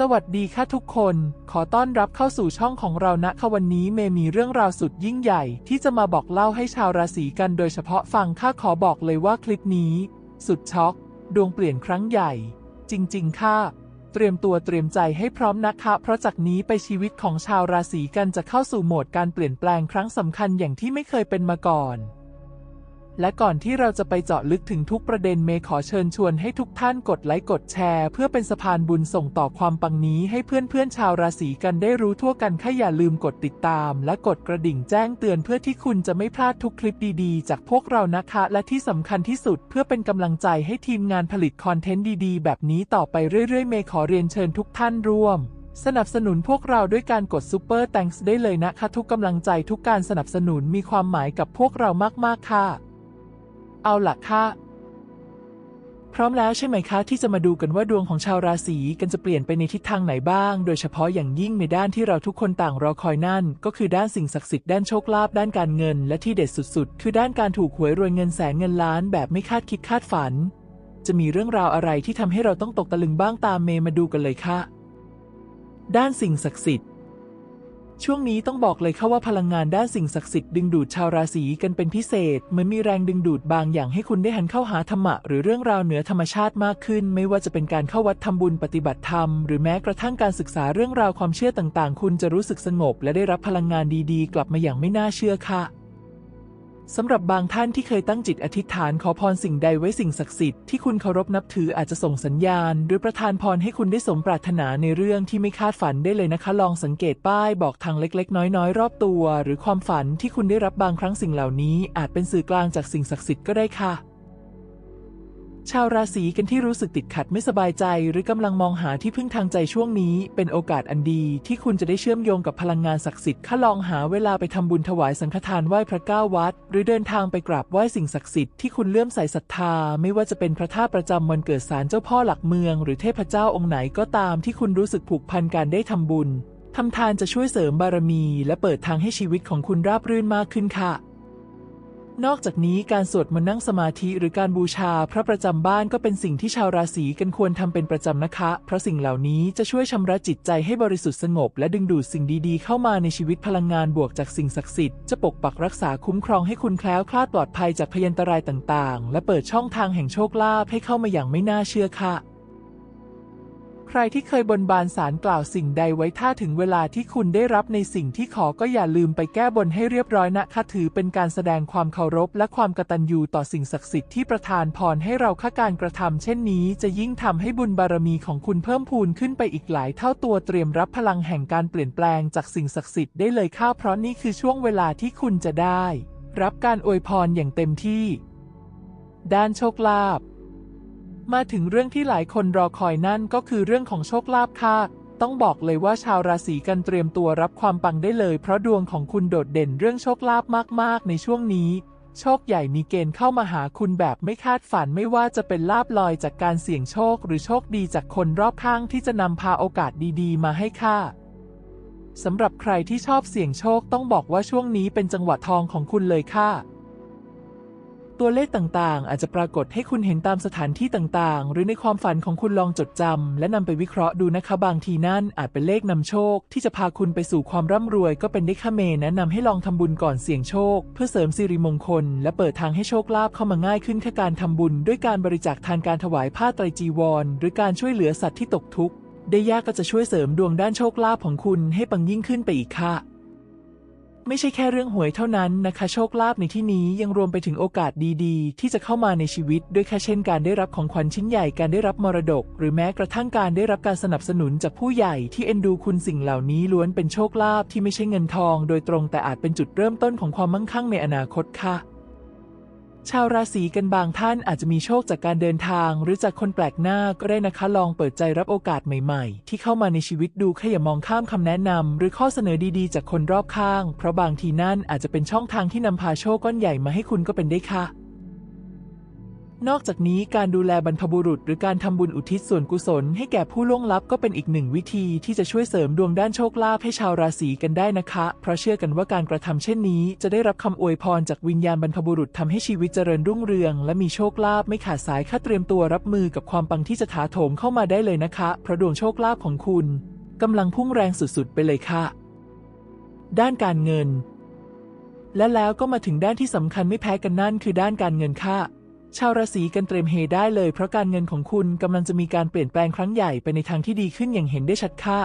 สวัสดีค่ะทุกคน ขอต้อนรับเข้าสู่ช่องของเรานะคะวันนี้เมมีเรื่องราวสุดยิ่งใหญ่ ที่จะมาบอกเล่าให้ชาวราศีกันโดยเฉพาะฟังค่ะขอบอกเลยว่าคลิปนี้ สุดช็อก ดวงเปลี่ยนครั้งใหญ่ จริง ๆ ค่ะ เตรียมตัวเตรียมใจให้พร้อมนะคะ เพราะจากนี้ไปชีวิตของชาวราศีกันจะเข้าสู่โหมดการเปลี่ยนแปลงครั้งสำคัญอย่างที่ไม่เคยเป็นมาก่อน และก่อนที่เราจะไปเจาะลึกถึงทุกประเด็นเมขอเชิญชวนให้ทุกท่านกดไลค์กดแชร์ เพื่อเป็นสะพานบุญส่งต่อความปังนี้ให้เพื่อนๆชาวราศีกันได้รู้ทั่วกันค่ะอย่าลืมกดติดตาม และกดกระดิ่งแจ้งเตือนเพื่อที่คุณจะไม่พลาดทุกคลิปดีๆ จากพวกเรานะคะ และที่สำคัญที่สุดเพื่อเป็นกำลังใจให้ทีมงานผลิตคอนเทนต์ดีๆ แบบนี้ต่อไปเรื่อยๆ เมขอเรียนเชิญทุกท่านร่วมสนับสนุนพวกเราด้วยการกดซูเปอร์แตงส์ได้เลยนะคะ ทุกกำลังใจทุกการสนับสนุนมีความหมายกับพวกเรามากๆค่ะ เอาล่ะค่ะ พร้อมแล้วใช่ไหมคะ ที่จะมาดูกันว่าดวงของชาวราศีกันจะเปลี่ยนไปในทิศทางไหนบ้าง โดยเฉพาะอย่างยิ่งในด้านที่เราทุกคนต่างรอคอยนั่น ก็คือด้านสิ่งศักดิ์สิทธิ์ด้านโชคลาภด้านการเงิน และที่เด็ดสุด ๆ คือด้านการถูกหวยรวยเงินแสนเงินล้านแบบไม่คาดคิดคาดฝัน จะมีเรื่องราวอะไรที่ทำให้เราต้องตกตะลึงบ้างตามเมย์มาดูกันเลยค่ะ ด้านสิ่งศักดิ์สิทธิ์ ช่วงนี้ต้องบอกเลยค่ะว่าพลังงานด้านสิ่งศักดิ์สิทธิ์ดึงดูดชาวราศีกันเป็นพิเศษ เหมือนมีแรงดึงดูดบางอย่างให้คุณได้หันเข้าหาธรรมะ หรือเรื่องราวเหนือธรรมชาติมากขึ้น ไม่ว่าจะเป็นการเข้าวัดทำบุญปฏิบัติธรรม หรือแม้กระทั่งการศึกษาเรื่องราวความเชื่อต่างๆ คุณจะรู้สึกสงบ และได้รับพลังงานดีๆ กลับมาอย่างไม่น่าเชื่อค่ะ สำหรับบางท่านที่เคยตั้งจิตอธิษฐานขอพรสิ่งใดไว้สิ่งศักดิ์สิทธิ์ที่คุณเคารพนับถืออาจจะส่งสัญญาณ หรือประทานพรให้คุณได้สมปรารถนาในเรื่องที่ไม่คาดฝันได้เลยนะคะ ลองสังเกตป้ายบอกทางเล็กๆ น้อยๆ รอบตัว หรือความฝันที่คุณได้รับบางครั้งสิ่งเหล่านี้ อาจเป็นสื่อกลางจากสิ่งศักดิ์สิทธิ์ก็ได้ค่ะ ชาวราศีกันที่รู้สึกติดขัดไม่สบายใจ หรือกำลังมองหาที่พึ่งทางใจช่วงนี้ เป็นโอกาสอันดีที่คุณจะได้เชื่อมโยงกับพลังงานศักดิ์สิทธิ์ข้าลองหาเวลาไปทำบุญถวายสังฆทานไหว้พระเก้าวัด หรือเดินทางไปกราบไหว้สิ่งศักดิ์สิทธิ์ที่คุณเลื่อมใสศรัทธา ไม่ว่าจะเป็นพระธาตุประจำวันเกิดศาลเจ้าพ่อหลักเมือง หรือเทพเจ้าองค์ไหนก็ตามที่คุณรู้สึกผูกพันการได้ทำบุญทำทานจะช่วยเสริมบารมี และเปิดทางให้ชีวิตของคุณราบรื่นมากขึ้นค่ะ นอกจากนี้การสวดมนต์นั่งสมาธิหรือการบูชาพระประจำบ้านก็เป็นสิ่งที่ชาวราศีกันควรทำเป็นประจำนะคะ เพราะสิ่งเหล่านี้จะช่วยชำระจิตใจให้บริสุทธิ์สงบ และดึงดูดสิ่งดีๆ เข้ามาในชีวิตพลังงานบวกจากสิ่งศักดิ์สิทธิ์จะปกปักรักษาคุ้มครองให้คุณแคล้วคลาดปลอดภัยจากพยันตรายต่างๆ และเปิดช่องทางแห่งโชคลาภให้เข้ามาอย่างไม่น่าเชื่อค่ะ ใครที่เคยบนบานสารกล่าวสิ่งใดไว้ถ้าถึงเวลาที่คุณได้รับในสิ่งที่ขอก็อย่าลืมไปแก้บนให้เรียบร้อยนะคะถือเป็นการแสดงความเคารพและความกตัญญูต่อสิ่งศักดิ์สิทธิ์ที่ประทานพรให้เราค่าการกระทำเช่นนี้ จะยิ่งทำให้บุญบารมีของคุณเพิ่มพูนขึ้นไปอีกหลายเท่าตัวเตรียมรับพลังแห่งการเปลี่ยนแปลงจากสิ่งศักดิ์สิทธิ์ได้เลยค่ะเพราะนี่คือช่วงเวลาที่คุณจะได้ รับการอวยพรอย่างเต็มที่ ด้านโชคลาภ มาถึงเรื่องที่หลายคนรอคอยนั่นก็คือเรื่องของโชคลาภค่ะ ต้องบอกเลยว่าชาวราศีกันเตรียมตัวรับความปังได้เลย เพราะดวงของคุณโดดเด่นเรื่องโชคลาภมากๆ ในช่วงนี้ โชคใหญ่มีเกณฑ์เข้ามาหาคุณแบบไม่คาดฝันไม่ว่าจะเป็นลาบลอยจากการเสี่ยงโชค หรือโชคดีจากคนรอบข้างที่จะนำพาโอกาสดีๆ มาให้ค่ะสำหรับใครที่ชอบเสี่ยงโชคต้องบอกว่าช่วงนี้เป็นจังหวะทองของคุณเลยค่ะ ตัวเลขต่างๆ อาจจะปรากฏให้คุณเห็นตามสถานที่ต่างๆ หรือในความฝันของคุณลองจดจำและนำไปวิเคราะห์ดูนะคะบางทีนั่นอาจเป็นเลขนำโชค ที่จะพาคุณไปสู่ความร่ำรวยก็เป็นได้ค่ะเมย์แนะนำให้ลองทำบุญก่อนเสี่ยงโชค เพื่อเสริมสิริมงคล และเปิดทางให้โชคลาภเข้ามาง่ายขึ้นค่ะการทำบุญ ด้วยการบริจาคทานการถวายผ้าไตรจีวร หรือการช่วยเหลือสัตว์ที่ตกทุกข์ได้ยากก็จะช่วยเสริมดวงด้านโชคลาภของคุณให้ปังยิ่งขึ้นไปอีกค่ะ ไม่ใช่แค่เรื่องหวยเท่านั้นนะคะ โชคลาภในที่นี้ยังรวมไปถึงโอกาสดีๆ ที่จะเข้ามาในชีวิต ด้วยค่ะเช่นการได้รับของขวัญชิ้นใหญ่การได้รับมรดก หรือแม้กระทั่งการได้รับการสนับสนุนจากผู้ใหญ่ที่เอ็นดูคุณสิ่งเหล่านี้ล้วนเป็นโชคลาภที่ไม่ใช่เงินทอง โดยตรงแต่อาจเป็นจุดเริ่มต้นของความมั่งคั่งในอนาคตค่ะ ชาวราศีกันบางท่านอาจจะมีโชคจากการเดินทาง หรือจากคนแปลกหน้าก็ได้นะคะลองเปิดใจรับโอกาสใหม่ๆ ที่เข้ามาในชีวิตดูแค่อย่ามองข้ามคำแนะนำหรือข้อเสนอดีๆ จากคนรอบข้าง เพราะบางทีนั่นอาจจะเป็นช่องทางที่นำพาโชคก้อนใหญ่มาให้คุณก็เป็นได้ค่ะ นอกจากนี้การดูแลบรรพบุรุษ หรือการทำบุญอุทิศส่วนกุศลให้แก่ผู้ล่วงลับก็เป็นอีกหนึ่งวิธีที่จะช่วยเสริมดวงด้านโชคลาภให้ชาวราศีกันได้นะคะ เพราะเชื่อกันว่าการกระทำเช่นนี้ จะได้รับคำอวยพรจากวิญญาณบรรพบุรุษทำให้ชีวิตเจริญรุ่งเรือง และมีโชคลาภไม่ขาดสายค่าเตรียมตัวรับมือกับความปังที่จะถาโถมเข้ามาได้เลยนะคะ เพราะดวงโชคลาภของคุณกำลังพุ่งแรงสุดๆ ไปเลยค่ะ ด้านการเงิน และแล้วก็มาถึงด้านที่สำคัญไม่แพ้กันนั่นคือด้านการเงินค่ะ ชาวราศีกันเตรียมเฮได้เลยเพราะการเงินของคุณกำลังจะมีการเปลี่ยนแปลงครั้งใหญ่ไปในทางที่ดีขึ้นอย่างเห็นได้ชัดค่ะ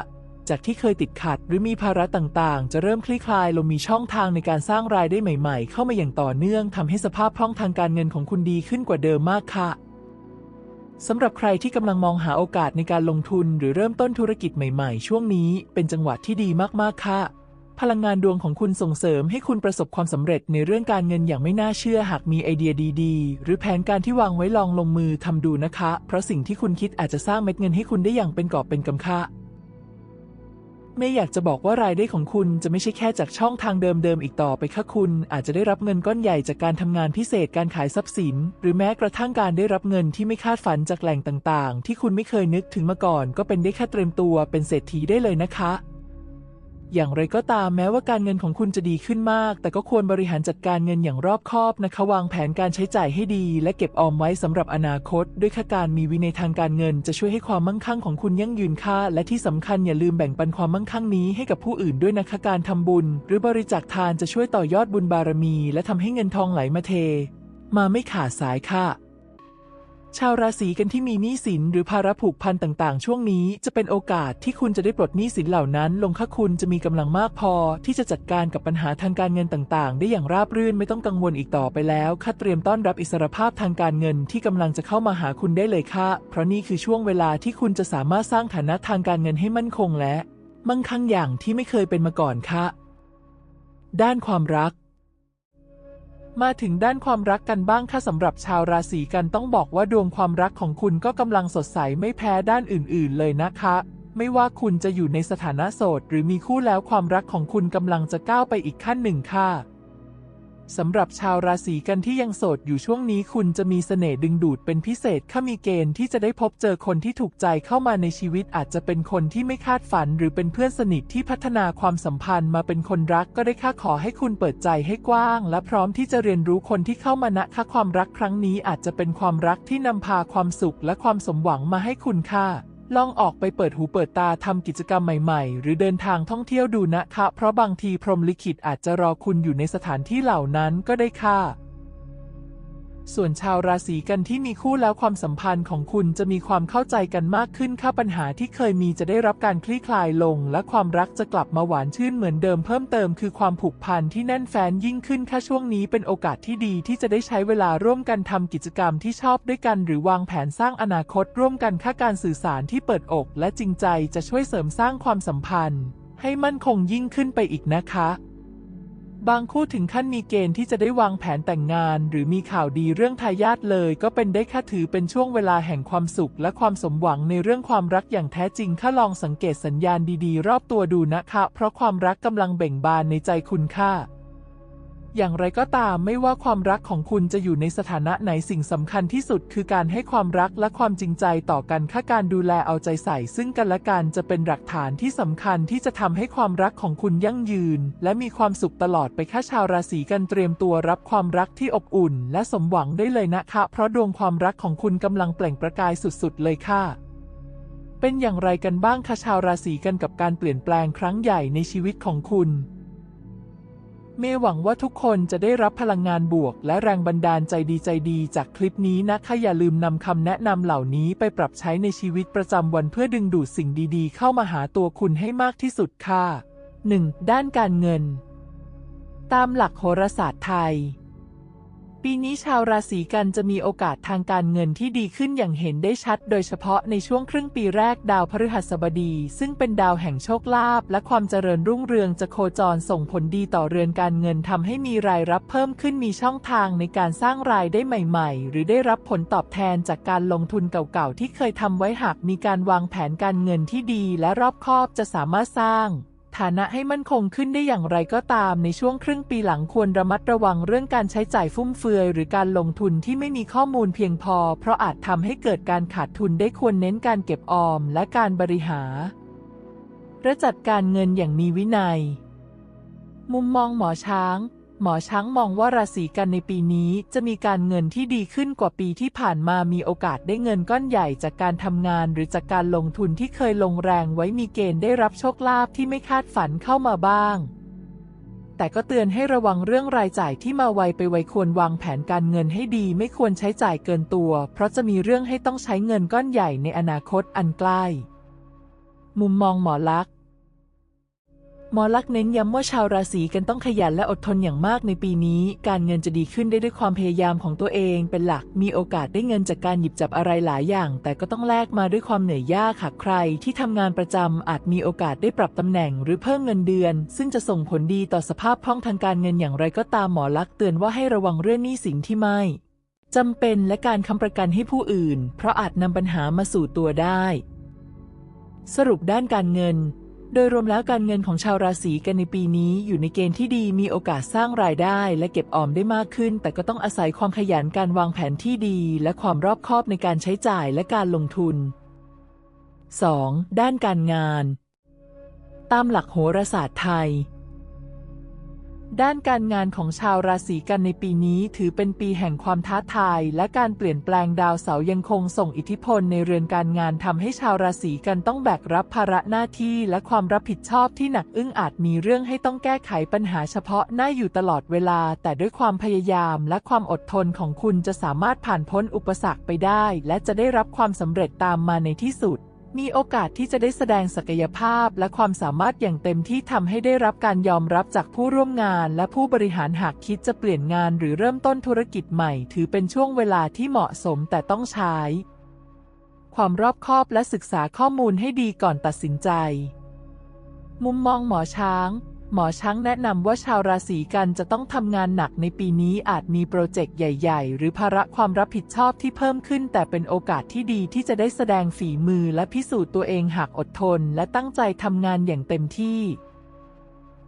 จากที่เคยติดขัดหรือมีภาระต่างๆ จะเริ่มคลี่คลายลงมีช่องทางในการสร้างรายได้ใหม่ๆ เข้ามาอย่างต่อเนื่องทำให้สภาพคล่องทางการเงินของคุณดีขึ้นกว่าเดิมมากค่ะสำหรับใครที่กำลังมองหาโอกาสในการลงทุนหรือเริ่มต้นธุรกิจใหม่ๆ ช่วงนี้เป็นจังหวะที่ดีมากๆค่ะ พลังงานดวงของคุณส่งเสริมให้คุณประสบความสำเร็จในเรื่องการเงินอย่างไม่น่าเชื่อหากมีไอเดียดีๆ หรือแผนการที่วางไว้ลองลงมือทำดูนะคะ เพราะสิ่งที่คุณคิดอาจจะสร้างเม็ดเงินให้คุณได้อย่างเป็นกอบเป็นกำค่ะไม่อยากจะบอกว่ารายได้ของคุณจะไม่ใช่แค่จากช่องทางเดิมๆอีกต่อไปค่ะคุณ อาจจะได้รับเงินก้อนใหญ่จากการทำงานพิเศษการขายทรัพย์สิน หรือแม้กระทั่งการได้รับเงินที่ไม่คาดฝันจากแหล่งต่างๆ ที่คุณไม่เคยนึกถึงมาก่อน ก็เป็นได้แค่เตรียมตัวเป็นเศรษฐีได้เลยนะคะ อย่างไรก็ตามแม้ว่าการเงินของคุณจะดีขึ้นมาก แต่ก็ควรบริหารจัดการเงินอย่างรอบคอบนะคะวางแผนการใช้จ่ายให้ดี และเก็บออมไว้สำหรับอนาคต ด้วยค่าการมีวินัยทางการเงิน จะช่วยให้ความมั่งคั่งของคุณยั่งยืนค่ะและที่สำคัญอย่าลืมแบ่งปันความมั่งคั่งนี้ให้กับผู้อื่นด้วยนะคะการทำบุญ หรือบริจาคทานจะช่วยต่อยอดบุญบารมี และทำให้เงินทองไหลมาเท มาไม่ขาดสายค่ะ ชาวราศีกันที่มีหนี้สินหรือภาระผูกพันต่างๆ ช่วงนี้จะเป็นโอกาสที่คุณจะได้ปลดหนี้สินเหล่านั้น ลงค่าคุณจะมีกำลังมากพอ ที่จะจัดการกับปัญหาทางการเงินต่างๆ ได้อย่างราบรื่นไม่ต้องกังวลอีกต่อไปแล้วค่าเตรียมต้อนรับอิสรภาพทางการเงินที่กำลังจะเข้ามาหาคุณได้เลยค่ะ เพราะนี่คือช่วงเวลาที่คุณจะสามารถสร้างฐานะทางการเงินให้มั่นคงและ มั่งคั่งอย่างที่ไม่เคยเป็นมาก่อนค่ะด้านความรัก มาถึงด้านความรักกันบ้างค่ะสำหรับชาวราศีกันต้องบอกว่าดวงความรักของคุณก็กำลังสดใสไม่แพ้ด้านอื่น ๆ เลยนะคะ ไม่ว่าคุณจะอยู่ในสถานะโสด หรือมีคู่แล้วความรักของคุณกำลังจะก้าวไปอีกขั้นหนึ่งค่ะ สำหรับชาวราศีกันที่ยังโสดอยู่ช่วงนี้คุณจะมีเสน่ห์ดึงดูดเป็นพิเศษข้ามีเกณฑ์ที่จะได้พบเจอคนที่ถูกใจเข้ามาในชีวิตอาจจะเป็นคนที่ไม่คาดฝัน หรือเป็นเพื่อนสนิทที่พัฒนาความสัมพันธ์มาเป็นคนรักก็ได้ค่าขอให้คุณเปิดใจให้กว้าง และพร้อมที่จะเรียนรู้คนที่เข้ามาณค่าความรักครั้งนี้อาจจะเป็นความรักที่นำพาความสุขและความสมหวังมาให้คุณค่ะ ลองออกไปเปิดหูเปิดตาทำกิจกรรมใหม่ๆ หรือเดินทางท่องเที่ยวดูนะคะ เพราะบางทีพรหมลิขิตอาจจะรอคุณอยู่ในสถานที่เหล่านั้นก็ได้ค่ะ ส่วนชาวราศีกันที่มีคู่แล้วความสัมพันธ์ของคุณจะมีความเข้าใจกันมากขึ้นค่าปัญหาที่เคยมีจะได้รับการคลี่คลายลง และความรักจะกลับมาหวานชื่นเหมือนเดิมเพิ่มเติมคือความผูกพันที่แน่นแฟ้นยิ่งขึ้นค่ะช่วงนี้เป็นโอกาสที่ดีที่จะได้ใช้เวลาร่วมกันทำกิจกรรมที่ชอบด้วยกัน หรือวางแผนสร้างอนาคตร่วมกันค่าการสื่อสารที่เปิดอก และจริงใจจะช่วยเสริมสร้างความสัมพันธ์ ให้มั่นคงยิ่งขึ้นไปอีกนะคะ บางคู่ถึงขั้นมีเกณฑ์ที่จะได้วางแผนแต่งงาน หรือมีข่าวดีเรื่องทายาทเลยก็เป็นได้แค่ถือเป็นช่วงเวลาแห่งความสุข และความสมหวังในเรื่องความรักอย่างแท้จริงข้าลองสังเกตสัญญาณดีๆ รอบตัวดูนะคะ เพราะความรักกำลังเบ่งบานในใจคุณค่ะ อย่างไรก็ตามไม่ว่าความรักของคุณจะอยู่ในสถานะไหนสิ่งสำคัญที่สุดคือการให้ความรักและความจริงใจต่อกันค่าการดูแลเอาใจใส่ ซึ่งกันและกันจะเป็นหลักฐานที่สำคัญที่จะทำให้ความรักของคุณยั่งยืน และมีความสุขตลอดไปค่าชาวราศีกันเตรียมตัวรับความรักที่อบอุ่น และสมหวังได้เลยนะคะ เพราะดวงความรักของคุณกำลังเปล่งประกายสุดๆ เลยค่ะเป็นอย่างไรกันบ้างคะชาวราศีกันกับการเปลี่ยนแปลงครั้งใหญ่ในชีวิตของคุณ เมหวังว่าทุกคนจะได้รับพลังงานบวก และแรงบันดาลใจดีใจดีจากคลิปนี้นะคะอย่าลืมนำคำแนะนำเหล่านี้ไปปรับใช้ในชีวิตประจำวันเพื่อดึงดูดสิ่งดีๆ เข้ามาหาตัวคุณให้มากที่สุดค่ะ 1. ด้านการเงิน ตามหลักโหราศาสตร์ไทย ปีนี้ชาวราศีกันจะมีโอกาสทางการเงินที่ดีขึ้นอย่างเห็นได้ชัด โดยเฉพาะในช่วงครึ่งปีแรกดาวพฤหัสบดี ซึ่งเป็นดาวแห่งโชคลาภและความเจริญรุ่งเรืองจะโคจรส่งผลดีต่อเรือนการเงินทำให้มีรายรับเพิ่มขึ้นมีช่องทางในการสร้างรายได้ใหม่ๆ หรือได้รับผลตอบแทนจากการลงทุนเก่าๆที่เคยทำไว้หากมีการวางแผนการเงินที่ดีและรอบคอบจะสามารถสร้าง ฐานะให้มั่นคงขึ้นได้อย่างไรก็ตามในช่วงครึ่งปีหลังควรระมัดระวังเรื่องการใช้จ่ายฟุ่มเฟือย หรือการลงทุนที่ไม่มีข้อมูลเพียงพอ เพราะอาจทำให้เกิดการขาดทุนได้ควรเน้นการเก็บออมและการบริหารและจัดการเงินอย่างมีวินัย มุมมองหมอช้าง หมอช้างมองว่าราศีกันในปีนี้จะมีการเงินที่ดีขึ้นกว่าปีที่ผ่านมามีโอกาสได้เงินก้อนใหญ่จากการทำงานหรือจากการลงทุนที่เคยลงแรงไว้มีเกณฑ์ได้รับโชคลาภที่ไม่คาดฝันเข้ามาบ้างแต่ก็เตือนให้ระวังเรื่องรายจ่ายที่มาไวไปไวควรวางแผนการเงินให้ดีไม่ควรใช้จ่ายเกินตัว เพราะจะมีเรื่องให้ต้องใช้เงินก้อนใหญ่ในอนาคตอันใกล้ มุมมองหมอลักษ์ หมอลักษ์เน้นย้ำว่าชาวราศีกันต้องขยันและอดทนอย่างมากในปีนี้ การเงินจะดีขึ้นได้ด้วยความพยายามของตัวเองเป็นหลัก มีโอกาสได้เงินจากการหยิบจับอะไรหลายอย่าง แต่ก็ต้องแลกมาด้วยความเหนื่อยยากหากใคร ที่ทำงานประจำอาจมีโอกาสได้ปรับตำแหน่ง หรือเพิ่มเงินเดือน ซึ่งจะส่งผลดีต่อสภาพคล่องทางการเงินอย่างไรก็ตามหมอลักษ์เตือนว่าให้ระวังเรื่องหนี้สินที่ไม่จำเป็นและการค้ำประกันให้ผู้อื่น เพราะอาจนำปัญหามาสู่ตัวได้ สรุปด้านการเงิน โดยรวมแล้วการเงินของชาวราศีกันในปีนี้อยู่ในเกณฑ์ที่ดีมีโอกาสสร้างรายได้และเก็บออมได้มากขึ้น แต่ก็ต้องอาศัยความขยันการวางแผนที่ดี และความรอบคอบในการใช้จ่ายและการลงทุน 2. ด้านการงาน ตามหลักโหราศาสตร์ไทย ด้านการงานของชาวราศีกันในปีนี้ถือเป็นปีแห่งความท้าทาย และการเปลี่ยนแปลงดาวเสาร์ยังคงส่งอิทธิพลในเรือนการงานทำให้ชาวราศีกันต้องแบกรับภาระหน้าที่และความรับผิดชอบที่หนักอึ้งอาจมีเรื่องให้ต้องแก้ไขปัญหาเฉพาะหน้าอยู่ตลอดเวลา แต่ด้วยความพยายามและความอดทนของคุณจะสามารถผ่านพ้นอุปสรรคไปได้ และจะได้รับความสำเร็จตามมาในที่สุด มีโอกาสที่จะได้แสดงศักยภาพและความสามารถอย่างเต็มที่ทำให้ได้รับการยอมรับจากผู้ร่วมงานและผู้บริหารหากคิดจะเปลี่ยนงานหรือเริ่มต้นธุรกิจใหม่ ถือเป็นช่วงเวลาที่เหมาะสมแต่ต้องใช้ ความรอบคอบและศึกษาข้อมูลให้ดีก่อนตัดสินใจ มุมมองหมอช้าง หมอช้างแนะนำว่าชาวราศีกันจะต้องทำงานหนักในปีนี้อาจมีโปรเจกต์ใหญ่ๆ หรือภาระความรับผิดชอบที่เพิ่มขึ้น แต่เป็นโอกาสที่ดีที่จะได้แสดงฝีมือและพิสูจน์ตัวเองหากอดทน และตั้งใจทำงานอย่างเต็มที่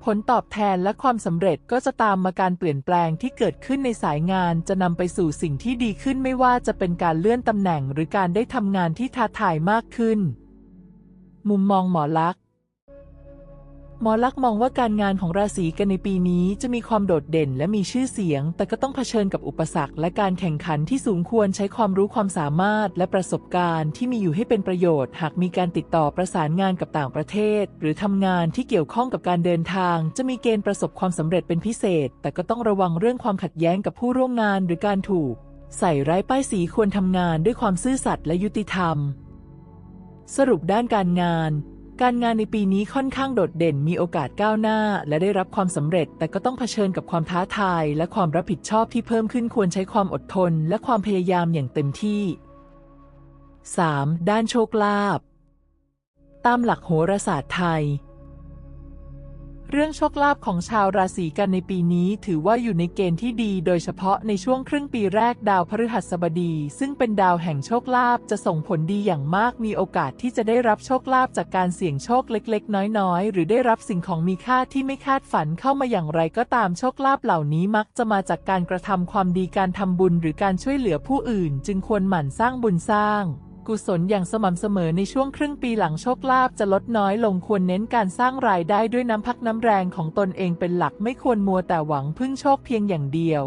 ผลตอบแทนและความสำเร็จก็จะตามมาการเปลี่ยนแปลงที่เกิดขึ้นในสายงาน จะนำไปสู่สิ่งที่ดีขึ้นไม่ว่าจะเป็นการเลื่อนตำแหน่ง หรือการได้ทำงานที่ท้าทายมากขึ้น มุมมองหมอลักษ หมอลักษ์มองว่าการงานของราศีกันในปีนี้จะมีความโดดเด่นและมีชื่อเสียง แต่ก็ต้องเผชิญกับอุปสรรคและการแข่งขันที่สูงควรใช้ความรู้ความสามารถ และประสบการณ์ที่มีอยู่ให้เป็นประโยชน์ หากมีการติดต่อประสานงานกับต่างประเทศ หรือทำงานที่เกี่ยวข้องกับการเดินทาง จะมีเกณฑ์ประสบความสำเร็จเป็นพิเศษ แต่ก็ต้องระวังเรื่องความขัดแย้งกับผู้ร่วมงานหรือการถูก ใส่ร้ายป้ายสีควรทำงานด้วยความซื่อสัตย์และยุติธรรม สรุปด้านการงาน การงานในปีนี้ค่อนข้างโดดเด่นมีโอกาสก้าวหน้า และได้รับความสำเร็จ แต่ก็ต้องเผชิญกับความท้าทาย และความรับผิดชอบที่เพิ่มขึ้นควรใช้ความอดทน และความพยายามอย่างเต็มที่ 3. ด้านโชคลาภตามหลักโหราศาสตร์ไทย เรื่องโชคลาภของชาวราศีกันในปีนี้ถือว่าอยู่ในเกณฑ์ที่ดี โดยเฉพาะในช่วงครึ่งปีแรกดาวพฤหัสบดี ซึ่งเป็นดาวแห่งโชคลาภจะส่งผลดีอย่างมาก มีโอกาสที่จะได้รับโชคลาภจากการเสี่ยงโชคเล็กๆ น้อยๆ หรือได้รับสิ่งของมีค่าที่ไม่คาดฝันเข้ามาอย่างไรก็ตามโชคลาภเหล่านี้มักจะมาจากการกระทำความดีการทำบุญ หรือการช่วยเหลือผู้อื่น จึงควรหมั่นสร้างบุญสร้าง กุศลอย่างสม่ำเสมอในช่วงครึ่งปีหลังโชคลาภจะลดน้อยลงควรเน้นการสร้างรายได้ด้วยน้ำพักน้ำแรงของตนเองเป็นหลักไม่ควรมัวแต่หวังพึ่งโชคเพียงอย่างเดียว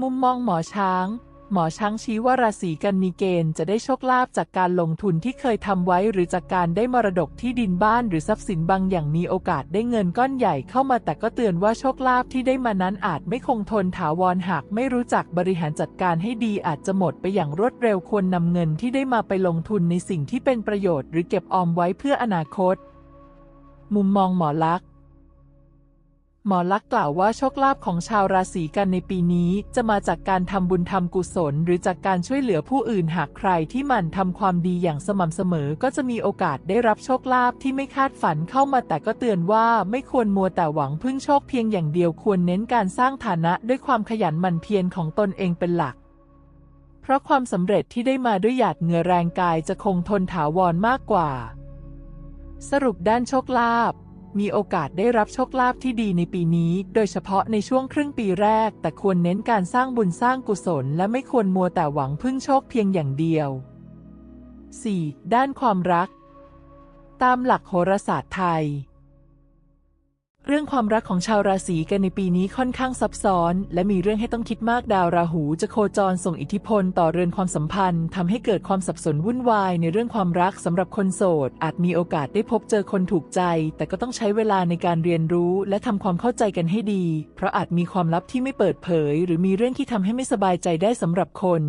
มุมมองหมอช้าง หมอช้างชี้ว่าราศีกันมีเกณฑ์จะได้โชคลาภจากการลงทุนที่เคยทำไว้ หรือจากการได้มรดกที่ดินบ้านหรือทรัพย์สินบางอย่างมีโอกาสได้เงินก้อนใหญ่เข้ามาแต่ก็เตือนว่าโชคลาภที่ได้มานั้นอาจไม่คงทนถาวรหากไม่รู้จักบริหารจัดการให้ดีอาจจะหมดไปอย่างรวดเร็วควรนำเงินที่ได้มาไปลงทุนในสิ่งที่เป็นประโยชน์ หรือเก็บออมไว้เพื่ออนาคต มุมมองหมอลักษ หมอลักษ์กล่าวว่าโชคลาภของชาวราศีกันในปีนี้ จะมาจากการทำบุญทำกุศล หรือจากการช่วยเหลือผู้อื่นหากใครที่มันทำความดีอย่างสม่ำเสมอ ก็จะมีโอกาสได้รับโชคลาภที่ไม่คาดฝันเข้ามาแต่ก็เตือนว่าไม่ควรมัวแต่หวังพึ่งโชคเพียงอย่างเดียวควรเน้นการสร้างฐานะด้วยความขยันหมั่นเพียรของตนเองเป็นหลักเพราะความสำเร็จที่ได้มาด้วยหยาดเหงื่อแรงกายจะคงทนถาวรมากกว่า สรุปด้านโชคลาภ มีโอกาสได้รับโชคลาภที่ดีในปีนี้ โดยเฉพาะในช่วงครึ่งปีแรก แต่ควรเน้นการสร้างบุญสร้างกุศล และไม่ควรมัวแต่หวังพึ่งโชคเพียงอย่างเดียว 4. ด้านความรัก ตามหลักโหราศาสตร์ไทย เรื่องความรักของชาวราศีกันในปีนี้ค่อนข้างซับซ้อน และมีเรื่องให้ต้องคิดมากดาวราหูจะโคจรส่งอิทธิพลต่อเรือนความสัมพันธ์ทำให้เกิดความสับสนวุ่นวายในเรื่องความรักสำหรับคนโสด อาจมีโอกาสได้พบเจอคนถูกใจ แต่ก็ต้องใช้เวลาในการเรียนรู้และทำความเข้าใจกันให้ดี เพราะอาจมีความลับที่ไม่เปิดเผย หรือมีเรื่องที่ทำให้ไม่สบายใจได้สำหรับคน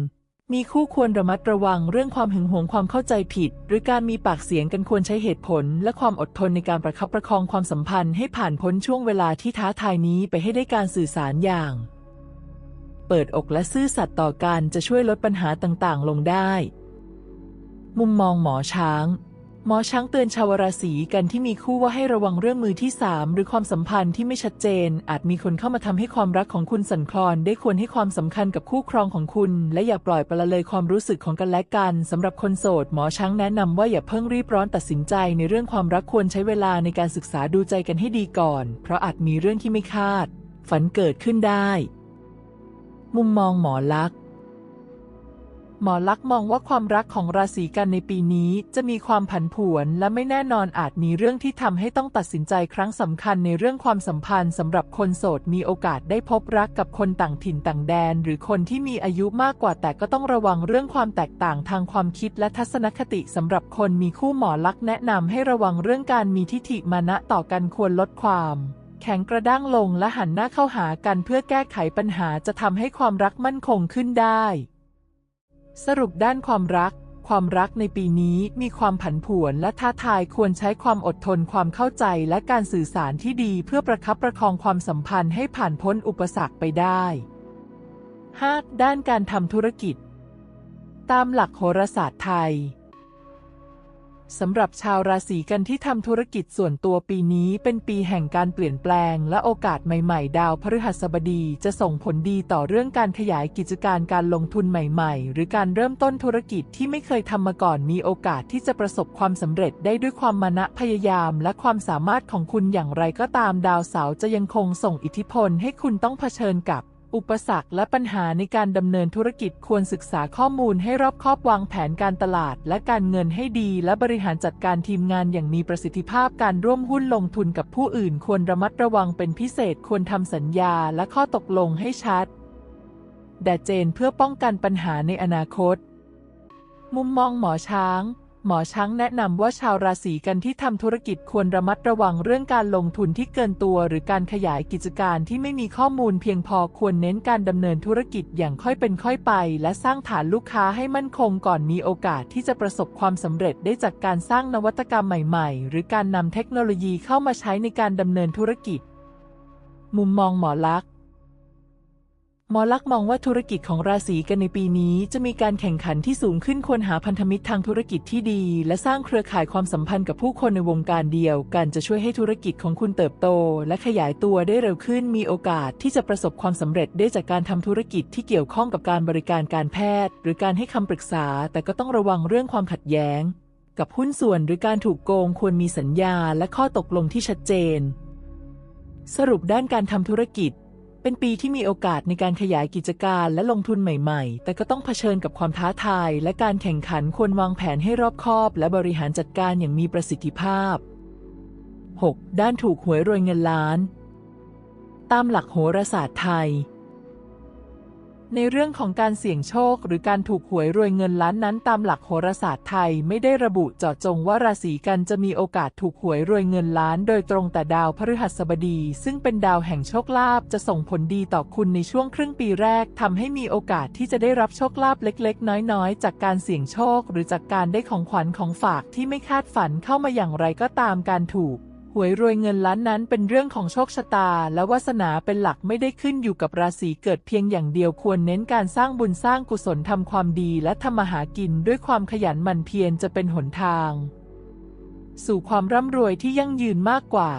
มีคู่ควรระมัดระวังเรื่องความหึงหวงความเข้าใจผิด หรือการมีปากเสียงกันควรใช้เหตุผล และความอดทนในการประคับประคองความสัมพันธ์ให้ผ่านพ้นช่วงเวลาที่ท้าทายนี้ไปให้ได้การสื่อสารอย่าง เปิดอกและซื่อสัตย์ต่อกันจะช่วยลดปัญหาต่างๆ ลงได้ มุมมองหมอช้าง หมอช้างเตือนชาวราศีกันที่มีคู่ว่าให้ระวังเรื่องมือที่สามหรือความสัมพันธ์ที่ไม่ชัดเจน อาจมีคนเข้ามาทำให้ความรักของคุณสั่นคลอน ได้ควรให้ความสำคัญกับคู่ครองของคุณ และอย่าปล่อยปละเลยความรู้สึกของกันและกันสำหรับคนโสด หมอช้างแนะนำว่าอย่าเพิ่งรีบร้อนตัดสินใจในเรื่องความรักควรใช้เวลาในการศึกษาดูใจกันให้ดีก่อน เพราะอาจมีเรื่องที่ไม่คาด ฝันเกิดขึ้นได้ มุมมองหมอลักษ หมอลักษ์มองว่าความรักของราศีกันในปีนี้จะมีความผันผวนและไม่แน่นอนอาจมีเรื่องที่ทำให้ต้องตัดสินใจครั้งสำคัญในเรื่องความสัมพันธ์สำหรับคนโสดมีโอกาสได้พบรักกับคนต่างถิ่นต่างแดน หรือคนที่มีอายุมากกว่าแต่ก็ต้องระวังเรื่องความแตกต่างทางความคิดและทัศนคติสำหรับคนมีคู่หมอลักษ์แนะนำให้ระวังเรื่องการมีทิฐิมานะต่อกันควรลดความแข็งกระด้างลงและหันหน้าเข้าหากันเพื่อแก้ไขปัญหาจะทำให้ความรักมั่นคงขึ้นได้ สรุปด้านความรัก ความรักในปีนี้มีความผันผวนและท้าทายควรใช้ความอดทนความเข้าใจและการสื่อสารที่ดีเพื่อประคับประคองความสัมพันธ์ให้ผ่านพ้นอุปสรรคไปได้ 5. ด้านการทำธุรกิจ ตามหลักโหราศาสตร์ไทย สำหรับชาวราศีกันที่ทำธุรกิจส่วนตัวปีนี้เป็นปีแห่งการเปลี่ยนแปลง และโอกาสใหม่ ๆ ดาวพฤหัสบดีจะส่งผลดีต่อเรื่องการขยายกิจการการลงทุนใหม่ ๆ หรือการเริ่มต้นธุรกิจที่ไม่เคยทำมาก่อนมีโอกาสที่จะประสบความสำเร็จได้ด้วยความมานะพยายาม และความสามารถของคุณอย่างไรก็ตามดาวเสาร์จะยังคงส่งอิทธิพลให้คุณต้องเผชิญกับ อุปสรรคและปัญหาในการดำเนินธุรกิจควรศึกษาข้อมูลให้รอบคอบวางแผนการตลาด และการเงินให้ดี และบริหารจัดการทีมงานอย่างมีประสิทธิภาพการร่วมหุ้นลงทุนกับผู้อื่น ควรระมัดระวังเป็นพิเศษควรทำสัญญาและข้อตกลงให้ชัดแดดเจนเพื่อป้องกันปัญหาในอนาคต มุมมองหมอช้าง หมอช้างแนะนำว่าชาวราศีกันที่ทำธุรกิจควรระมัดระวังเรื่องการลงทุนที่เกินตัวหรือการขยายกิจการที่ไม่มีข้อมูลเพียงพอควรเน้นการดำเนินธุรกิจอย่างค่อยเป็นค่อยไป และสร้างฐานลูกค้าให้มั่นคงก่อนมีโอกาสที่จะประสบความสำเร็จได้จากการสร้างนวัตกรรมใหม่ๆ หรือการนำเทคโนโลยีเข้ามาใช้ในการดำเนินธุรกิจ มุมมองหมอลักษ มอลักมองว่าธุรกิจของราศีกันในปีนี้ จะมีการแข่งขันที่สูงขึ้นควรหาพันธมิตรทางธุรกิจที่ดี และสร้างเครือข่ายความสัมพันธ์กับผู้คนในวงการเดียวกันจะช่วยให้ธุรกิจของคุณเติบโต และขยายตัวได้เร็วขึ้น มีโอกาสที่จะประสบความสำเร็จได้จากการทำธุรกิจที่เกี่ยวข้องกับการบริการการแพทย์ หรือการให้คำปรึกษา แต่ก็ต้องระวังเรื่องความขัดแย้ง กับหุ้นส่วนหรือการถูกโกงควรมีสัญญา และข้อตกลงที่ชัดเจน สรุปด้านการทำธุรกิจ เป็นปีที่มีโอกาสในการขยายกิจการและลงทุนใหม่ๆ แต่ก็ต้องเผชิญกับความท้าทาย และการแข่งขันควรวางแผนให้รอบคอบ และบริหารจัดการอย่างมีประสิทธิภาพ 6. ด้านถูกหวยรวยเงินล้าน ตามหลักโหราศาสตร์ไทย ในเรื่องของการเสี่ยงโชคหรือการถูกหวยรวยเงินล้านนั้นตามหลักโหราศาสตร์ไทยไม่ได้ระบุเจาะจงว่าราศีกันจะมีโอกาสถูกหวยรวยเงินล้าน โดยตรงแต่ดาวพฤหัสบดี ซึ่งเป็นดาวแห่งโชคลาภจะส่งผลดีต่อคุณในช่วงครึ่งปีแรกทำให้มีโอกาสที่จะได้รับโชคลาภเล็ก ๆ น้อยๆ จากการเสี่ยงโชค หรือจากการได้ของขวัญของฝากที่ไม่คาดฝันเข้ามาอย่างไรก็ตามการถูก หวยรวยเงินล้านนั้นเป็นเรื่องของโชคชะตา และวาสนาเป็นหลักไม่ได้ขึ้นอยู่กับราศีเกิดเพียงอย่างเดียวควรเน้นการสร้างบุญสร้างกุศลทำความดีและทำมาหากินด้วยความขยันหมั่นเพียรจะเป็นหนทาง สู่ความร่ำรวยที่ยั่งยืนมากกว่า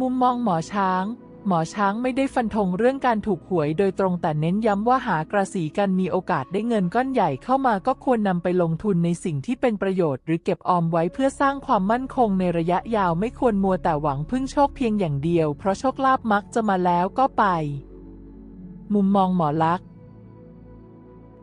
มุมมองหมอช้าง หมอช้างไม่ได้ฟันธงเรื่องการถูกหวยโดยตรงแต่เน้นย้ำว่าหากระสีกันมีโอกาสได้เงินก้อนใหญ่เข้ามาก็ควรนำไปลงทุนในสิ่งที่เป็นประโยชน์ หรือเก็บออมไว้เพื่อสร้างความมั่นคงในระยะยาวไม่ควรมัวแต่หวังพึ่งโชคเพียงอย่างเดียว เพราะโชคลาภมักจะมาแล้วก็ไป มุมมองหมอลักษณ์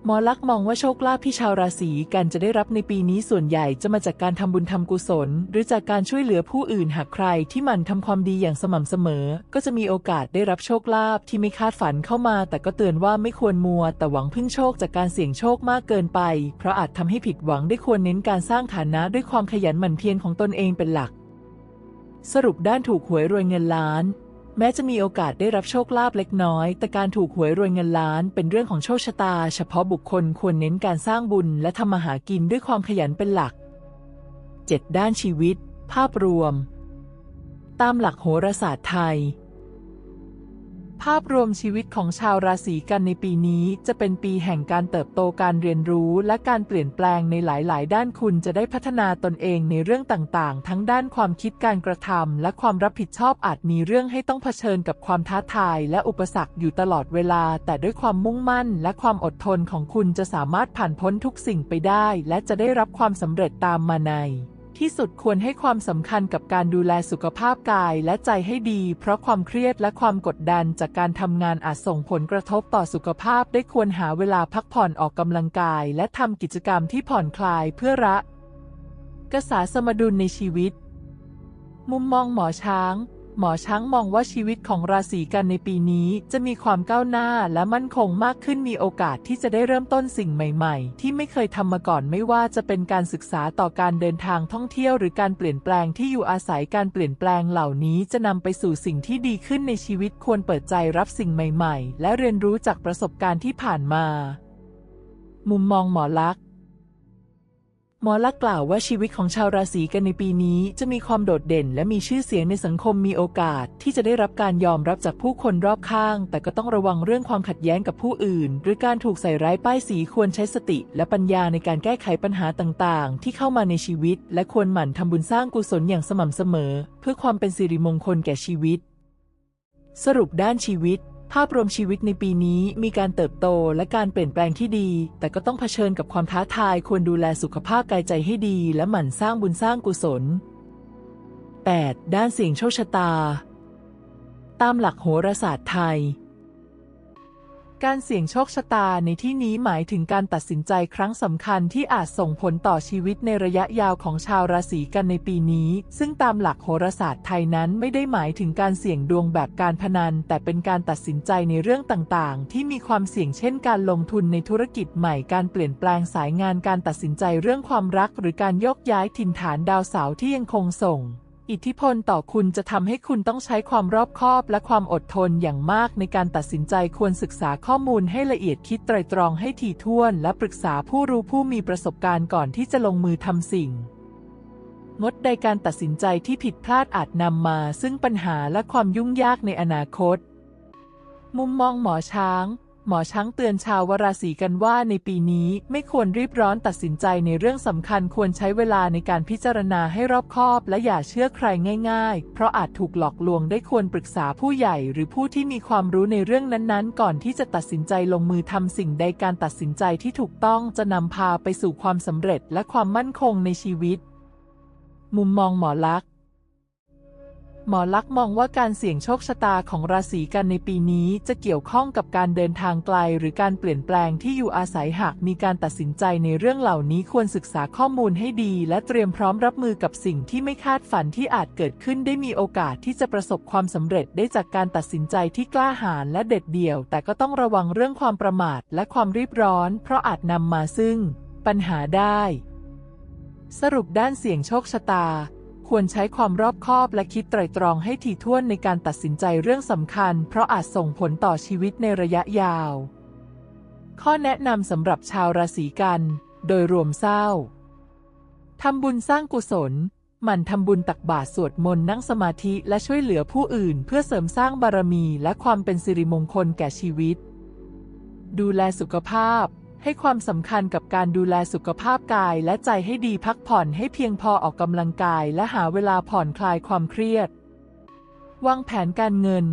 หมอลักษ์มองว่าโชคลาภที่ชาวราศีกันจะได้รับในปีนี้ส่วนใหญ่จะมาจากการทำบุญทำกุศล หรือจากการช่วยเหลือผู้อื่นหากใครที่มันทำความดีอย่างสม่ำเสมอ ก็จะมีโอกาสได้รับโชคลาภที่ไม่คาดฝันเข้ามา แต่ก็เตือนว่าไม่ควรมัว แต่หวังพึ่งโชคจากการเสี่ยงโชคมากเกินไป เพราะอาจทำให้ผิดหวังได้ควรเน้นการสร้างฐานะด้วยความขยันหมั่นเพียรของตนเองเป็นหลัก สรุปด้านถูกหวยรวยเงินล้าน แม้จะมีโอกาสได้รับโชคลาภเล็กน้อย แต่การถูกหวยรวยเงินล้าน เป็นเรื่องของโชคชะตา เฉพาะบุคคลควรเน้นการสร้างบุญและทำมาหากินด้วยความขยันเป็นหลัก 7. ด้านชีวิต ภาพรวม ตามหลักโหราศาสตร์ไทย ภาพรวมชีวิตของชาวราศีกันในปีนี้จะเป็นปีแห่งการเติบโตการเรียนรู้และการเปลี่ยนแปลงในหลาย ๆ ด้านคุณจะได้พัฒนาตนเองในเรื่องต่าง ๆ ทั้งด้านความคิดการกระทำและความรับผิดชอบอาจมีเรื่องให้ต้องเผชิญกับความท้าทายและอุปสรรคอยู่ตลอดเวลา แต่ด้วยความมุ่งมั่นและความอดทนของคุณจะสามารถผ่านพ้นทุกสิ่งไปได้ และจะได้รับความสำเร็จตามมาใน ที่สุดควรให้ความสำคัญกับการดูแลสุขภาพกายและใจให้ดี เพราะความเครียดและความกดดันจากการทำงานอาจส่งผลกระทบต่อสุขภาพได้ควรหาเวลาพักผ่อนออกกำลังกาย และทำกิจกรรมที่ผ่อนคลายเพื่อระกษาสมดุลในชีวิต มุมมองหมอช้าง หมอช้างมองว่าชีวิตของราศีกันในปีนี้จะมีความก้าวหน้าและมั่นคงมากขึ้นมีโอกาสที่จะได้เริ่มต้นสิ่งใหม่ๆ ที่ไม่เคยทำมาก่อนไม่ว่าจะเป็นการศึกษาต่อการเดินทางท่องเที่ยว หรือการเปลี่ยนแปลงที่อยู่อาศัยการเปลี่ยนแปลงเหล่านี้จะนำไปสู่สิ่งที่ดีขึ้นในชีวิตควรเปิดใจรับสิ่งใหม่ ๆ และเรียนรู้จากประสบการณ์ที่ผ่านมา มุมมองหมอลักษณ์ หมอลักษ์กล่าวว่าชีวิตของชาวราศีกันในปีนี้จะมีความโดดเด่น และมีชื่อเสียงในสังคมมีโอกาส ที่จะได้รับการยอมรับจากผู้คนรอบข้าง แต่ก็ต้องระวังเรื่องความขัดแย้งกับผู้อื่น หรือการถูกใส่ร้ายป้ายสีควรใช้สติ และปัญญาในการแก้ไขปัญหาต่างๆ ที่เข้ามาในชีวิต และควรหมั่นทำบุญสร้างกุศลอย่างสม่ำเสมอ เพื่อความเป็นสิริมงคลแก่ชีวิต สรุปด้านชีวิต ภาพรวมชีวิตในปีนี้มีการเติบโตและการเปลี่ยนแปลงที่ดี แต่ก็ต้องเผชิญกับความท้าทายควรดูแลสุขภาพกายใจให้ดี และหมั่นสร้างบุญสร้างกุศล 8. ด้านเสียงโชคชะตา ตามหลักโหราศาสตร์ไทย การเสี่ยงโชคชะตาในที่นี้หมายถึงการตัดสินใจครั้งสำคัญที่อาจส่งผลต่อชีวิตในระยะยาวของชาวราศีกันในปีนี้ ซึ่งตามหลักโหราศาสตร์ไทยนั้นไม่ได้หมายถึงการเสี่ยงดวงแบบการพนัน แต่เป็นการตัดสินใจในเรื่องต่างๆ ที่มีความเสี่ยงเช่น การลงทุนในธุรกิจใหม่ การเปลี่ยนแปลงสายงาน การตัดสินใจเรื่องความรัก หรือการโยกย้ายถิ่นฐานดาวเสาร์ที่ยังคงส่ง อิทธิพลต่อคุณจะทำให้คุณต้องใช้ความรอบคอบและความอดทนอย่างมากในการตัดสินใจควรศึกษาข้อมูลให้ละเอียดคิดไตรตรองให้ถี่ถ้วน และปรึกษาผู้รู้ผู้มีประสบการณ์ก่อนที่จะลงมือทำสิ่ง งดใดการตัดสินใจที่ผิดพลาดอาจนำมา ซึ่งปัญหาและความยุ่งยากในอนาคต มุมมองหมอช้าง หมอช้างเตือนชาวราศีกันว่าในปีนี้ไม่ควรรีบร้อนตัดสินใจในเรื่องสำคัญควรใช้เวลาในการพิจารณาให้รอบคอบ และอย่าเชื่อใครง่าย ๆ เพราะอาจถูกหลอกลวงได้ควรปรึกษาผู้ใหญ่ หรือผู้ที่มีความรู้ในเรื่องนั้นๆ ก่อนที่จะตัดสินใจลงมือทำสิ่งใดการตัดสินใจที่ถูกต้องจะนำพาไปสู่ความสำเร็จและความมั่นคงในชีวิต มุมมองหมอลักษ หมอลักษ์มองว่าการเสี่ยงโชคชะตาของราศีกันในปีนี้จะเกี่ยวข้องกับการเดินทางไกล หรือการเปลี่ยนแปลงที่อยู่อาศัยหากมีการตัดสินใจในเรื่องเหล่านี้ควรศึกษาข้อมูลให้ดี และเตรียมพร้อมรับมือกับสิ่งที่ไม่คาดฝันที่อาจเกิดขึ้นได้มีโอกาสที่จะประสบความสำเร็จได้จากการตัดสินใจที่กล้าหาญและเด็ดเดี่ยว แต่ก็ต้องระวังเรื่องความประมาทและความรีบร้อน เพราะอาจนำมาซึ่ง ปัญหาได้ สรุปด้านเสี่ยงโชคชะตา ควรใช้ความรอบคอบและคิดไตร่ตรองให้ถี่ถ้วนในการตัดสินใจเรื่องสำคัญ เพราะอาจส่งผลต่อชีวิตในระยะยาว ข้อแนะนำสำหรับชาวราศีกัน โดยรวมเศร้าทำบุญสร้างกุศลหมั่นทำบุญตักบาตรสวดมนต์นั่งสมาธิและช่วยเหลือผู้อื่น เพื่อเสริมสร้างบารมีและความเป็นสิริมงคลแก่ชีวิต ดูแลสุขภาพ ให้ความสำคัญกับการดูแลสุขภาพกายและใจให้ดีพักผ่อนให้เพียงพอออกกำลังกายและหาเวลาผ่อนคลายความเครียด วางแผนการเงิน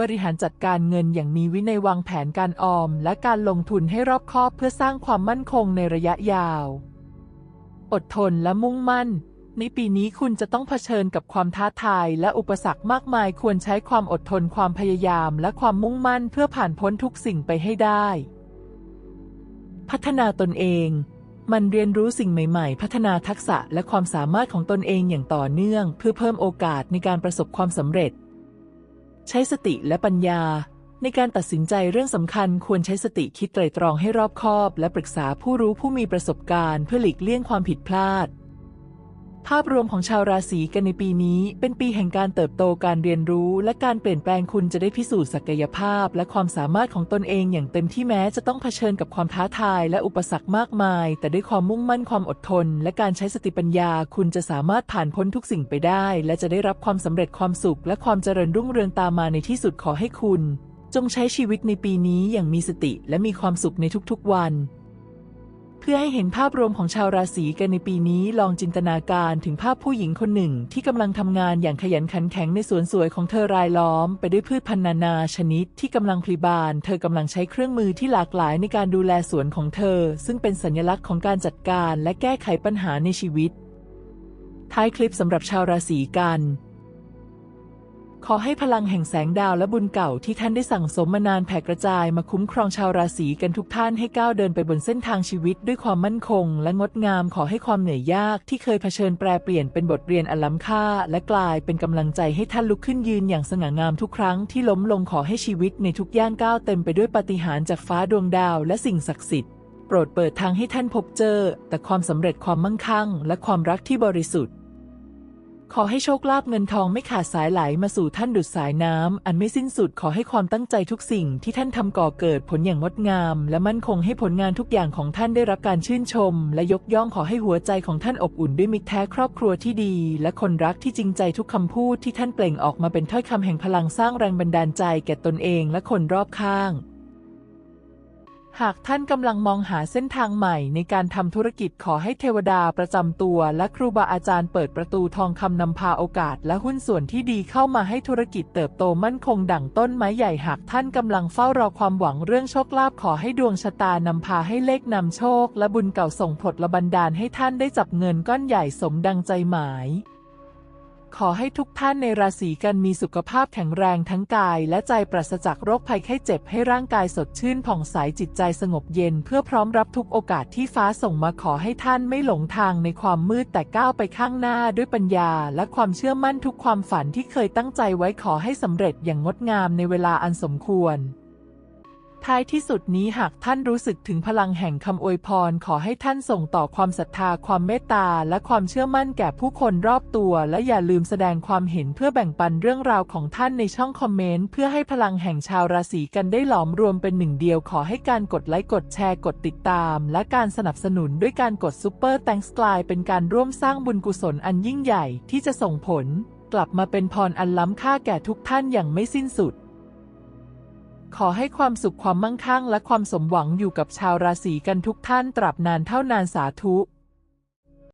บริหารจัดการเงินอย่างมีวินัยวางแผนการออม และการลงทุนให้รอบคอบเพื่อสร้างความมั่นคงในระยะยาว อดทนและมุ่งมั่น ในปีนี้คุณจะต้องเผชิญกับความท้าทายและอุปสรรคมากมายควรใช้ความอดทนความพยายาม และความมุ่งมั่นเพื่อผ่านพ้นทุกสิ่งไปให้ได้ พัฒนาตนเอง มันเรียนรู้สิ่งใหม่ๆ พัฒนาทักษะและความสามารถของตนเองอย่างต่อเนื่อง เพื่อเพิ่มโอกาสในการประสบความสำเร็จ ใช้สติและปัญญา ในการตัดสินใจเรื่องสำคัญควรใช้สติคิดไตรตรองให้รอบคอบ และปรึกษาผู้รู้ผู้มีประสบการณ์ เพื่อหลีกเลี่ยงความผิดพลาด ภาพรวมของชาวราศีกันในปีนี้ เป็นปีแห่งการเติบโตการเรียนรู้ และการเปลี่ยนแปลงคุณจะได้พิสูจน์ศักยภาพ และความสามารถของตนเองอย่างเต็มที่แม้จะต้องเผชิญกับความท้าทาย และอุปสรรคมากมาย แต่ด้วยความมุ่งมั่นความอดทน และการใช้สติปัญญา คุณจะสามารถผ่านพ้นทุกสิ่งไปได้ และจะได้รับความสำเร็จความสุข และความเจริญรุ่งเรืองตามมาในที่สุดขอให้คุณ จงใช้ชีวิตในปีนี้อย่างมีสติ และมีความสุขในทุกๆวัน พื่อให้เห็นภาพรวมของชาวราศีกันในปีนี้ลองจินตนาการถึงภาพผู้หญิงคนหนึ่ง ที่กำลังทำงานอย่างขยันขันแข็งในสวนสวยของเธอรายล้อม ไปด้วยพืชพันธุ์นานาชนิดที่กำลังพลีบาน เธอกำลังใช้เครื่องมือที่หลากหลายในการดูแลสวนของเธอ ซึ่งเป็นสัญลักษณ์ของการจัดการและแก้ไขปัญหาในชีวิต ท้ายคลิปสำหรับชาวราศีกัน ขอให้พลังแห่งแสงดาวและบุญเก่าที่ท่านได้สั่งสมมานานแผ่กระจายมาคุ้มครองชาวราศีกันทุกท่านให้ก้าวเดินไปบนเส้นทางชีวิตด้วยความมั่นคง และงดงามขอให้ความเหนื่อยยากที่เคยเผชิญแปรเปลี่ยนเป็นบทเรียนอันล้ำค่า และกลายเป็นกำลังใจให้ท่านลุกขึ้นยืนอย่างสง่างามทุกครั้งที่ล้มลงขอให้ชีวิตในทุกย่างก้าวเต็มไปด้วยปาฏิหาริย์จากฟ้าดวงดาวและสิ่งศักดิ์สิทธิ์โปรดเปิดทางให้ท่านพบเจอ แต่ความสำเร็จความมั่งคั่ง และความรักที่บริสุทธิ์ ขอให้โชคลาภเงินทองไม่ขาดสายไหลมาสู่ท่านดุดสายน้ำอันไม่สิ้นสุดขอให้ความตั้งใจทุกสิ่งที่ท่านทำก่อเกิดผลอย่างงดงาม และมั่นคงให้ผลงานทุกอย่างของท่านได้รับการชื่นชม และยกย่องขอให้หัวใจของท่านอบอุ่นด้วยมิตรแท้ครอบครัวที่ดี และคนรักที่จริงใจทุกคำพูดที่ท่านเปล่งออกมาเป็นถ้อยคำแห่งพลังสร้างแรงบันดาลใจแก่ตนเองและคนรอบข้าง หากท่านกำลังมองหาเส้นทางใหม่ในการทำธุรกิจขอให้เทวดาประจำตัวและครูบาอาจารย์เปิดประตูทองคำนำพาโอกาสและหุ้นส่วนที่ดีเข้ามาให้ธุรกิจเติบโตมั่นคงดั่งต้นไม้ใหญ่หากท่านกำลังเฝ้ารอความหวังเรื่องโชคลาภขอให้ดวงชะตานำพาให้เลขนำโชคและบุญเก่าส่งผลบันดาลให้ท่านได้จับเงินก้อนใหญ่สมดังใจหมาย ขอให้ทุกท่านในราศีกันมีสุขภาพแข็งแรงทั้งกาย และใจปราศจากโรคภัยไข้เจ็บให้ร่างกายสดชื่นผ่องใสจิตใจสงบเย็น เพื่อพร้อมรับทุกโอกาสที่ฟ้าส่งมาขอให้ท่านไม่หลงทางในความมืดแต่ก้าวไปข้างหน้าด้วยปัญญา และความเชื่อมั่นทุกความฝันที่เคยตั้งใจไว้ขอให้สำเร็จอย่างงดงามในเวลาอันสมควร ท้ายที่สุดนี้หากท่านรู้สึกถึงพลังแห่งคำอวยพร ขอให้ท่านส่งต่อความศรัทธาความเมตตา และความเชื่อมั่นแก่ผู้คนรอบตัว และอย่าลืมแสดงความเห็นเพื่อแบ่งปันเรื่องราวของท่านในช่องคอมเมนต์ เพื่อให้พลังแห่งชาวราศีกันได้หลอมรวมเป็นหนึ่งเดียว ขอให้การกดไลค์กดแชร์กดติดตาม และการสนับสนุนด้วยการกดซูเปอร์แตงส์กลายเป็นการร่วมสร้างบุญกุศลอันยิ่งใหญ่ที่จะส่งผล กลับมาเป็นพรอันล้ำค่าแก่ทุกท่านอย่างไม่สิ้นสุด ขอให้ความสุขความมั่งคั่งและความสมหวังอยู่กับชาวราศีกันทุกท่านตราบนานเท่านานสาธุ